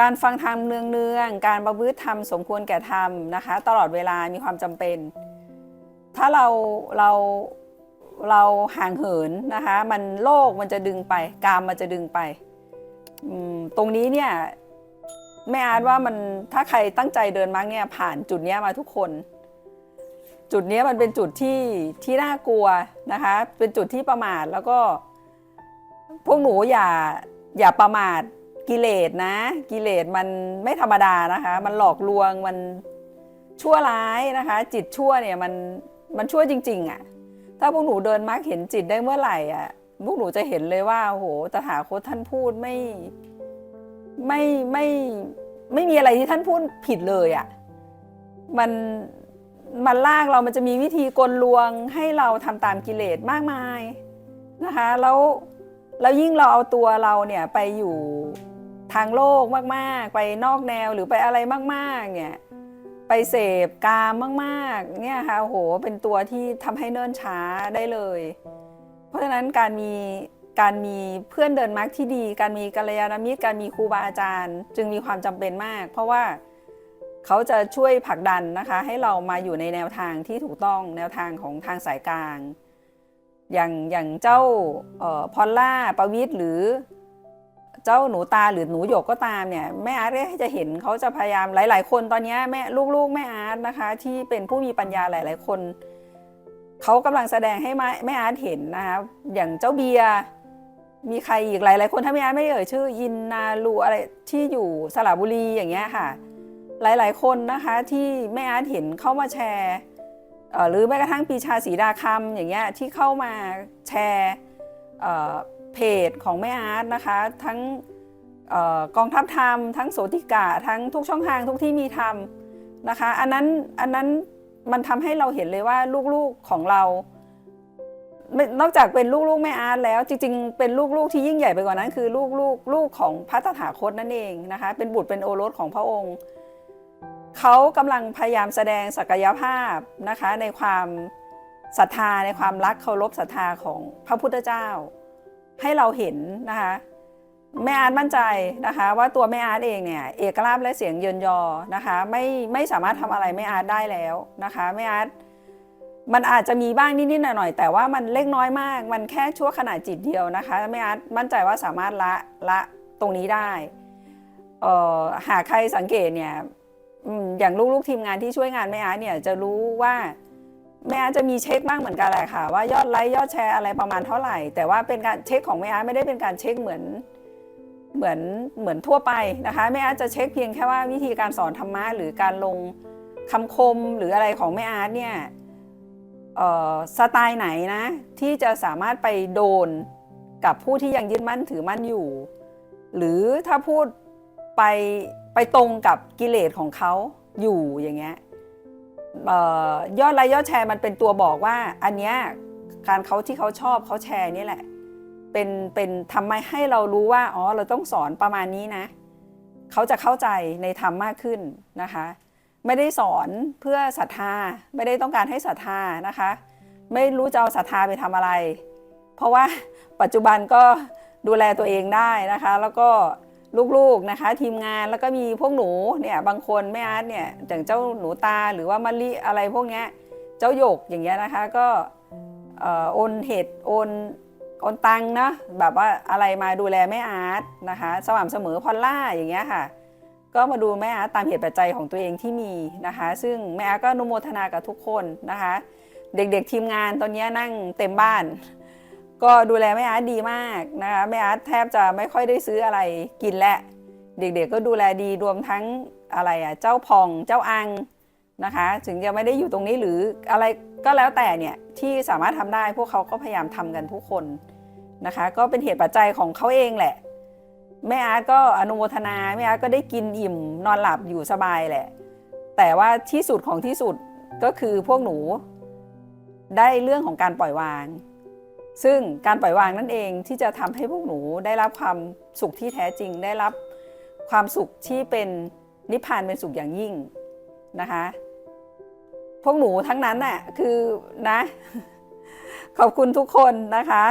การฟังธรรมเนืองๆ การประพฤติธรรมสมควรแก่ธรรมนะคะ ตลอดเวลามีความจำเป็น ถ้าเราเราเราห่างเหินนะคะ มันโลกมันจะดึงไปกามมันจะดึงไปตรงนี้เนี่ยแม่อาร์ตว่ามันถ้าใครตั้งใจเดินมาเนี่ยผ่านจุดนี้มาทุกคน จุดนี้มันเป็นจุดที่ที่น่ากลัวนะคะ เป็นจุดที่ประมาทแล้วก็ พวกหนูอย่าอย่าประมาท กิเลสนะ กิเลสมันไม่ธรรมดานะคะ มันหลอกลวงมันชั่วร้ายนะคะ จิตชั่วเนี่ยมันมันชั่วจริง ๆอะ่ะถ้าพวกหนูเดินมักเห็นจิตได้เมื่อไหร่อะพวกหนูจะเห็นเลยว่าโอ้โหตถาคตท่านพูดไม่ไม่ไม่ไม่มีอะไรที่ท่านพูดผิดเลยอะมันมันลากเรามันจะมีวิธีกลลวงให้เราทำตามกิเลสมากมายนะคะแล้วแล้วยิ่งเราเอาตัวเราเนี่ยไปอยู่ ทางโลกมากๆ ไปนอกแนวหรือไปอะไรมากๆเนี่ยไปเสพกามมากๆเนี่ยค่ะโหเป็นตัวที่ทำให้เนิ่นช้าได้เลย เพราะฉะนั้นการมีการมีเพื่อนเดินมารรคที่ดี การมีกัลยาณมิตรการมีครูบาอาจารย์ จึงมีความจำเป็นมาก เพราะว่าเขาจะช่วยผลักดันนะคะ ให้เรามาอยู่ในแนวทางที่ถูกต้องแนวทางของทางสายกลาง อย่างอย่างเจ้าออพอลล่าประวิทย์หรือ เจ้าหนูตาหรือหนูหยกก็ตามเนี่ยแม่อาร์ตเนี่ยจะเห็นเขาจะพยายามหลาย ๆ คนตอนนี้แม่ลูกๆแม่อาร์ตนะคะ ที่เป็นผู้มีปัญญาหลาย ๆ คนเขากำลังแสดงให้แม่แม่อาร์ตเห็นนะคะอย่างเจ้าเบียมีใครอีกหลาย ๆ คนถ้าแม่อาร์ตไม่เอ่ยชื่อยินนาลูอะไรที่อยู่สระบุรีอย่างเงี้ยค่ะ หลาย ๆ คนนะคะที่แม่อาร์ตเห็นเข้ามาแชร์หรือแม้กระทั่งปีชาสีดาคำอย่างเงี้ยที่เข้ามาแชร์ เพจของแม่อาร์ตนะคะ ทั้งออกองทัพธรรม ทั้งโสติกาทั้งทุกช่องทางทุกที่มีธรรมนะคะอันนั้นอันนั้นมันทำให้เราเห็นเลยว่าลูกๆของเรา นอกจากเป็นลูกๆแม่อาร์ตแล้ว จริงๆ เป็นลูกๆที่ยิ่งใหญ่ไปกว่านั้น คือลูกๆลูกของพระตถาคตนั่นเองนะคะเป็นบุตรเป็นโอรสของพระองค์เขากำลังพยายามแสดงศักยภาพนะคะในความศรัทธาในความรักเคารพศรัทธาของพระพุทธเจ้า ให้เราเห็นนะคะแม่อาร์ตมั่นใจนะคะว่าตัวแม่อาร์ตเองเนี่ยเอกราชและเสียงเยินยอนะคะไม่ไม่สามารถทำอะไรแม่อาร์ตได้แล้วนะคะแม่อาร์ตมันอาจจะมีบ้างนิดๆหน่อยๆแต่ว่ามันเล็กน้อยมาก มันแค่ชั่วขณะจิตเดียวนะคะแม่อาร์ตมั่นใจว่าสามารถละละตรงนี้ได้เอ่อหากใครสังเกตเนี่ยอืมอย่างลูกๆทีมงานที่ช่วยงานแม่อาร์ตเนี่ยจะรู้ว่า แม่อาจะมีเช็คบ้างเหมือนกันแหละค่ะ ว่ายอดไลค์ยอดแชร์อะไรประมาณเท่าไหร่ แต่ว่าเป็นการเช็คของแม่อาไม่ได้เป็นการเช็คเหมือนเหมือนเหมือนทั่วไปนะคะแม่อาร์ตจะเช็คเพียงแค่ว่าวิธีการสอนธรรมะหรือการลงคำคมหรืออะไรของแม่อาร์ตเนี่ยสไตล์ไหนนะ ที่จะสามารถไปโดนกับผู้ที่ยังยึดมั่นถือมั่นอยู่ หรือถ้าพูดไปไปตรงกับกิเลสของเขาอยู่อย่างเงี้ย ยอดไลค์ยอดแชร์มันเป็นตัวบอกว่า อันเนี้ยการเขาที่เขาชอบเขาแชร์นี่แหละ เป็นเป็นทำให้ให้เรารู้ว่าอ๋อเราต้องสอนประมาณนี้นะ เขาจะเข้าใจในธรรมมากขึ้นนะคะ ไม่ได้สอนเพื่อศรัทธาไม่ได้ต้องการให้ศรัทธานะคะ ไม่รู้จะเอาศรัทธาไปทำอะไร เพราะว่าปัจจุบันก็ดูแลตัวเองได้นะคะ แล้วก็ ลูกๆนะคะ ทีมงานแล้วก็มีพวกหนูเนี่ยบางคนแม่อาร์ตเนี่ยอย่างเจ้าหนูตาหรือว่ามะลิอะไรพวกเนี้ยเจ้าหยกอย่างเงี้ยนะคะก็โอนเห็ดโอนโอนตังนะแบบว่าอะไรมาดูแลแม่อาร์ตนะคะ สม่ำเสมอพอลล่าอย่างเงี้ยค่ะ ก็มาดูแม่อาร์ตตามเหตุปัจจัยของตัวเองที่มีนะคะ ซึ่งแม่อาร์ตก็นุโมทนากับทุกคนนะคะ เด็กๆทีมงานตอนนี้นั่งเต็มบ้าน ก็ดูแลแม่อาร์ตดีมากนะคะแม่อาร์ตแทบจะไม่ค่อยได้ซื้ออะไรกินและเด็กๆก็ดูแลดีรวมทั้งอะไรอะเจ้าพองเจ้าอังนะคะ ถึงจะไม่ได้อยู่ตรงนี้หรืออะไรก็แล้วแต่เนี่ยที่สามารถทำได้พวกเขาก็พยายามทำกันทุกคนนะคะ ก็เป็นเหตุปัจจัยของเขาเองแหละแม่อาร์ตก็อนุโมทนาแม่อาร์ตก็ได้กินอิ่มนอนหลับอยู่สบายแหละ แต่ว่าที่สุดของที่สุดก็คือพวกหนูได้เรื่องของการปล่อยวาง ซึ่งการปล่อยวางนั่นเองที่จะทำให้พวกหนูได้รับความสุขที่แท้จริง ได้รับความสุขที่เป็นนิพพานเป็นสุขอย่างยิ่งนะคะ พวกหนูทั้งนั้นน่ะคือนะ ขอบคุณทุกคนนะคะ